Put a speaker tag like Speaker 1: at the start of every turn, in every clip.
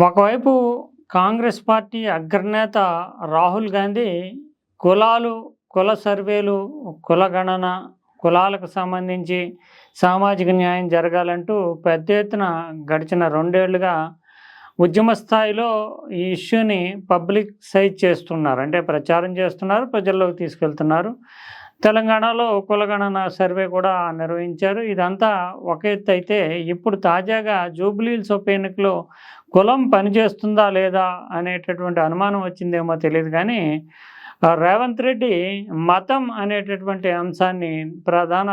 Speaker 1: ఒకవైపు కాంగ్రెస్ పార్టీ అగ్రనేత రాహుల్ గాంధీ కులాలు కుల సర్వేలు కుల గణన కులాలకు సంబంధించి సామాజిక న్యాయం జరగాలంటూ పెద్ద ఎత్తున గడిచిన రెండేళ్ళుగా ఉద్యమ స్థాయిలో ఈ ఇష్యూని పబ్లిక్ సైజ్ చేస్తున్నారు. అంటే ప్రచారం చేస్తున్నారు ప్రజల్లోకి తీసుకెళ్తున్నారు. తెలంగాణలో కులగణన సర్వే కూడా నిర్వహించారు. ఇదంతా ఒక ఎత్తు అయితే ఇప్పుడు తాజాగా జూబ్లీల్స్ ఉప ఎన్నికలో కులం పనిచేస్తుందా లేదా అనేటటువంటి అనుమానం వచ్చిందేమో తెలియదు కానీ రేవంత్ రెడ్డి మతం అనేటటువంటి అంశాన్ని ప్రధాన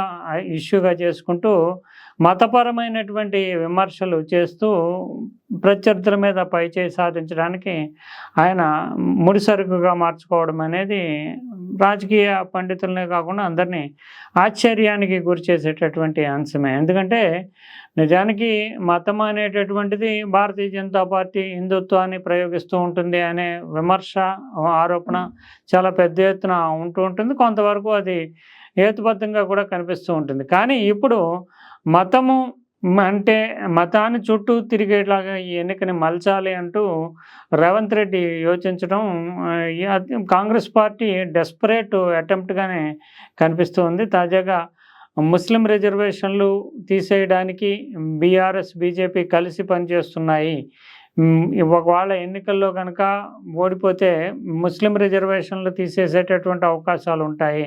Speaker 1: ఇష్యూగా చేసుకుంటూ మతపరమైనటువంటి విమర్శలు చేస్తూ ప్రత్యర్థుల మీద పైచేయి సాధించడానికి ఆయన ముడిసరుకుగా మార్చుకోవడం అనేది రాజకీయ పండితులనే కాకుండా అందరినీ ఆశ్చర్యానికి గురి చేసేటటువంటి అంశమే. ఎందుకంటే నిజానికి మతం అనేటటువంటిది భారతీయ జనతా పార్టీ హిందుత్వాన్ని ప్రయోగిస్తూ ఉంటుంది అనే విమర్శ ఆరోపణ చాలా పెద్ద ఎత్తున ఉంటూ ఉంటుంది. కొంతవరకు అది హేతుబద్ధంగా కూడా కనిపిస్తూ ఉంటుంది. కానీ ఇప్పుడు మతము అంటే మతాన్ని చుట్టూ తిరిగేలాగా ఈ ఎన్నికని మలచాలి అంటూ రేవంత్ రెడ్డి యోచించడం కాంగ్రెస్ పార్టీ డెస్పరేట్ అటెంప్ట్గానే కనిపిస్తుంది. తాజాగా ముస్లిం రిజర్వేషన్లు తీసేయడానికి బీఆర్ఎస్ బీజేపీ కలిసి పనిచేస్తున్నాయి. ఒకవేళ ఎన్నికల్లో కనుక ఓడిపోతే ముస్లిం రిజర్వేషన్లు తీసేసేటటువంటి అవకాశాలు ఉంటాయి.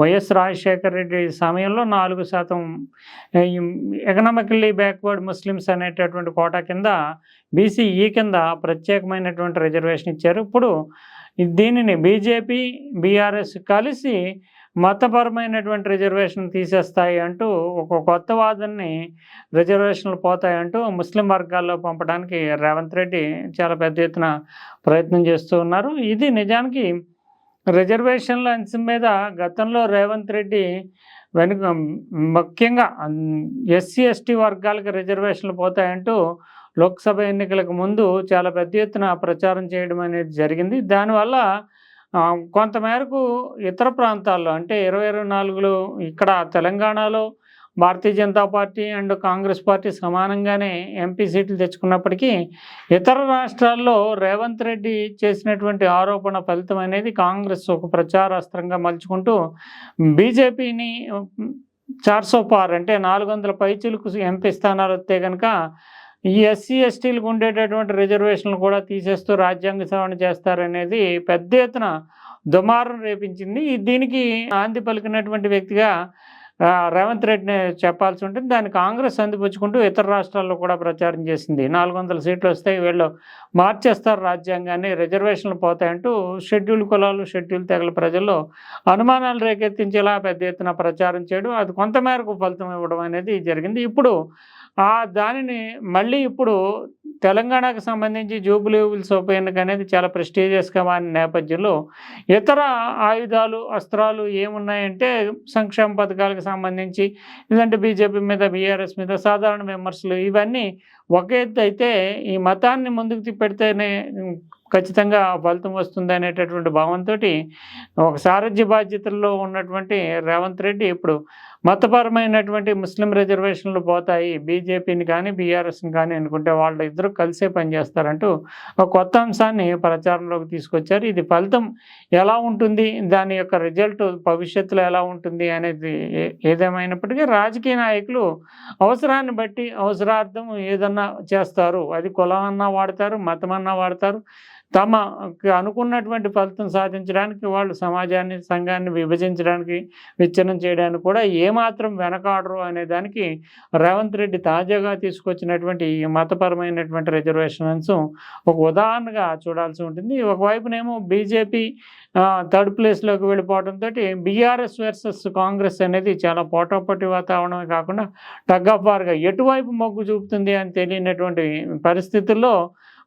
Speaker 1: వైఎస్ రాజశేఖర రెడ్డి సమయంలో నాలుగు శాతం ఎకనామికల్లీ బ్యాక్వర్డ్ ముస్లిమ్స్ అనేటటువంటి కోటా కింద బీసీఈ కింద ప్రత్యేకమైనటువంటి రిజర్వేషన్ ఇచ్చారు. ఇప్పుడు దీనిని బీజేపీ బీఆర్ఎస్ కలిసి మతపరమైనటువంటి రిజర్వేషన్ తీసేస్తాయి అంటూ ఒక కొత్త వాదనని రిజర్వేషన్లు పోతాయంటూ ముస్లిం వర్గాల్లో పంపడానికి రేవంత్ రెడ్డి చాలా పెద్ద ఎత్తున ప్రయత్నం చేస్తూ ఉన్నారు. ఇది నిజానికి రిజర్వేషన్ల అంశం మీద గతంలో రేవంత్ రెడ్డి వెనుక ముఖ్యంగా ఎస్సీ ఎస్టీ వర్గాలకు రిజర్వేషన్లు పోతాయంటూ లోక్సభ ఎన్నికలకు ముందు చాలా పెద్ద ఎత్తున ప్రచారం చేయడం అనేది జరిగింది. దానివల్ల కొంతమేరకు ఇతర ప్రాంతాల్లో అంటే ఇరవై ఇరవై నాలుగులో ఇక్కడ తెలంగాణలో Bharatiya Janata party and Congress party సమానంగానే ఎంపీ సీట్లు తెచ్చుకున్నప్పటికీ ఇతర రాష్ట్రాల్లో రేవంత్ రెడ్డి చేసినటువంటి ఆరోపణ ఫలితం అనేది కాంగ్రెస్ ఒక ప్రచారాస్త్రంగా మలుచుకుంటూ బీజేపీని చార్సో పార్ అంటే నాలుగు వందల పైచులకు ఎంపీ స్థానాలు వస్తే కనుక ఈ ఎస్సీ ఎస్టీలకు ఉండేటటువంటి రిజర్వేషన్లు కూడా తీసేస్తూ రాజ్యాంగ సవరణ చేస్తారనేది పెద్ద ఎత్తున దుమారం రేపించింది. దీనికి ఆంది పలికినటువంటి వ్యక్తిగా రేవంత్ రెడ్డిని చెప్పాల్సి ఉంటుంది. దాన్ని కాంగ్రెస్ అందిపుచ్చుకుంటూ ఇతర రాష్ట్రాల్లో కూడా ప్రచారం చేసింది. నాలుగు వందల సీట్లు వస్తాయి వీళ్ళు మార్చేస్తారు రాజ్యాంగాన్ని రిజర్వేషన్లు పోతాయంటూ షెడ్యూల్ కులాలు షెడ్యూల్ తెగల ప్రజల్లో అనుమానాలు రేకెత్తించేలా పెద్ద ఎత్తున ప్రచారం చేయడం అది కొంతమేరకు ఫలితం ఇవ్వడం అనేది జరిగింది. ఇప్పుడు ఆ దానిని మళ్ళీ ఇప్పుడు తెలంగాణకు సంబంధించి జూబిలీ హిల్స్ ఉప ఎన్నిక అనేది చాలా ప్రెస్టీజియస్గా మారిన నేపథ్యంలో ఇతర ఆయుధాలు అస్త్రాలు ఏమున్నాయంటే సంక్షేమ పథకాలకు సంబంధించి లేదంటే బీజేపీ మీద బీఆర్ఎస్ మీద సాధారణ విమర్శలు ఇవన్నీ ఒక ఎత్తు అయితే ఈ మతాన్ని ముందుకు తిప్పెడితేనే ఖచ్చితంగా ఫలితం వస్తుంది అనేటటువంటి భావంతో ఒక సారథ్య బాధ్యతల్లో ఉన్నటువంటి రేవంత్ రెడ్డి ఇప్పుడు మతపరమైనటువంటి ముస్లిం రిజర్వేషన్లు పోతాయి. బీజేపీని కానీ బీఆర్ఎస్ని కానీ అనుకుంటే వాళ్ళు ఇద్దరు కలిసే పనిచేస్తారంటూ ఒక కొత్త అంశాన్ని ప్రచారంలోకి తీసుకొచ్చారు. ఇది ఫలితం ఎలా ఉంటుంది? దాని యొక్క రిజల్ట్ భవిష్యత్తులో ఎలా ఉంటుంది? అనేది ఏదేమైనప్పటికీ రాజకీయ నాయకులు అవసరాన్ని బట్టి అవసరార్థం ఏదన్నా చేస్తారు. అది కులం అన్నా వాడతారు మతం అన్నా వాడతారు. తమకు అనుకున్నటువంటి ఫలితం సాధించడానికి వాళ్ళు సమాజాన్ని సంఘాన్ని విభజించడానికి విచ్ఛిన్నం చేయడానికి కూడా ఏమాత్రం వెనకాడరు అనే దానికి రేవంత్ రెడ్డి తాజాగా తీసుకొచ్చినటువంటి ఈ మతపరమైనటువంటి రిజర్వేషన్ ఒక ఉదాహరణగా చూడాల్సి ఉంటుంది. ఒకవైపునేమో బీజేపీ థర్డ్ ప్లేస్లోకి వెళ్ళిపోవడంతో బీఆర్ఎస్ వర్సెస్ కాంగ్రెస్ అనేది చాలా పోటాపోటీ వాతావరణమే కాకుండా టగ్ ఆఫ్ వార్గా ఎటువైపు మొగ్గు చూపుతుంది అని తెలియనటువంటి పరిస్థితుల్లో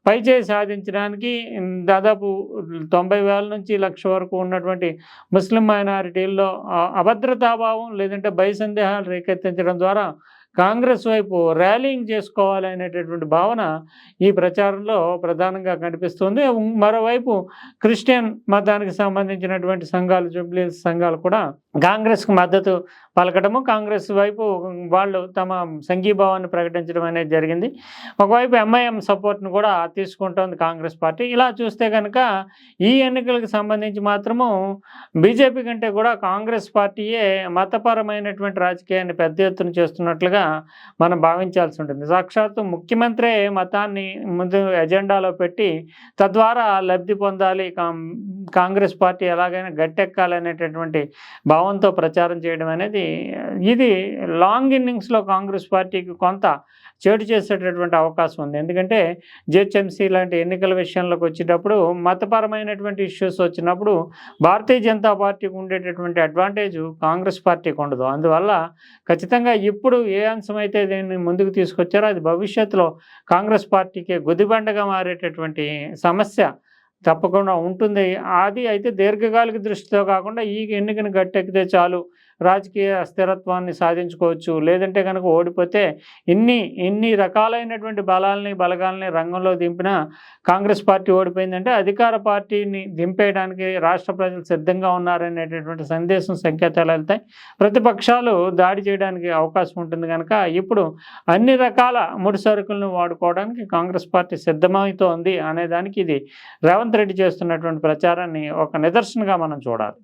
Speaker 1: పైచేయి సాధించడానికి దాదాపు తొంభై వేల నుంచి లక్ష వరకు ఉన్నటువంటి ముస్లిం మైనారిటీల్లో అభద్రతాభావం లేదంటే భయ సందేహాలు రేకెత్తించడం ద్వారా కాంగ్రెస్ వైపు ర్యాలీయింగ్ చేసుకోవాలనేటటువంటి భావన ఈ ప్రచారంలో ప్రధానంగా కనిపిస్తుంది. మరోవైపు క్రిస్టియన్ మతానికి సంబంధించినటువంటి సంఘాలు జూబ్లీ సంఘాలు కూడా కాంగ్రెస్కు మద్దతు పలకడము కాంగ్రెస్ వైపు వాళ్ళు తమ సంఘీభావాన్ని ప్రకటించడం అనేది జరిగింది. ఒకవైపు ఎంఐఎం సపోర్ట్ను కూడా తీసుకుంటోంది కాంగ్రెస్ పార్టీ. ఇలా చూస్తే కనుక ఈ ఎన్నికలకు సంబంధించి మాత్రము బీజేపీ కంటే కూడా కాంగ్రెస్ పార్టీయే మతపరమైనటువంటి రాజకీయాన్ని పెద్ద ఎత్తున చేస్తున్నట్లుగా మనం భావించాల్సి ఉంటుంది. సాక్షాత్తు ముఖ్యమంత్రి మతాన్ని ముందు ఎజెండాలో పెట్టి తద్వారా లబ్ధి పొందాలి. కాం- కాంగ్రెస్ పార్టీ ఎలాగైనా గట్టెక్కాలనేటటువంటి భావంతో ప్రచారం చేయడం అనేది ఇది లాంగ్ ఇన్నింగ్స్లో కాంగ్రెస్ పార్టీకి కొంత చేటు చేసేటటువంటి అవకాశం ఉంది. ఎందుకంటే జిహెచ్ఎంసీ లాంటి ఎన్నికల విషయంలోకి వచ్చేటప్పుడు మతపరమైనటువంటి ఇష్యూస్ వచ్చినప్పుడు భారతీయ జనతా పార్టీకి ఉండేటటువంటి అడ్వాంటేజ్ కాంగ్రెస్ పార్టీకి ఉండదు. అందువల్ల ఖచ్చితంగా ఇప్పుడు ఏ అంశం అయితే దీన్ని ముందుకు తీసుకొచ్చారో అది భవిష్యత్తులో కాంగ్రెస్ పార్టీకి గుదిబండగా మారేటటువంటి సమస్య తప్పకుండా ఉంటుంది. అది అయితే దీర్ఘకాలిక దృష్టితో కాకుండా ఈ ఎన్నికను గట్టెక్కితే చాలు. రాజకీయ స్థిరత్వాన్ని సాధించుకోవచ్చు. లేదంటే కనుక ఓడిపోతే ఇన్ని ఇన్ని రకాలైనటువంటి బలాల్ని బలగాల్ని రంగంలో దింపిన కాంగ్రెస్ పార్టీ ఓడిపోయిందంటే అధికార పార్టీని దింపేయడానికి రాష్ట్ర ప్రజలు సిద్ధంగా ఉన్నారనేటటువంటి సందేశం సంకేతాలు వెళ్తాయి. ప్రతిపక్షాలు దాడి చేయడానికి అవకాశం ఉంటుంది కనుక ఇప్పుడు అన్ని రకాల ముడి సరుకులను వాడుకోవడానికి కాంగ్రెస్ పార్టీ సిద్ధమవుతోంది అనేదానికి ఇది ఇది రేవంత్ రెడ్డి చేస్తున్నటువంటి ప్రచారాన్ని ఒక నిదర్శనగా మనం చూడాలి.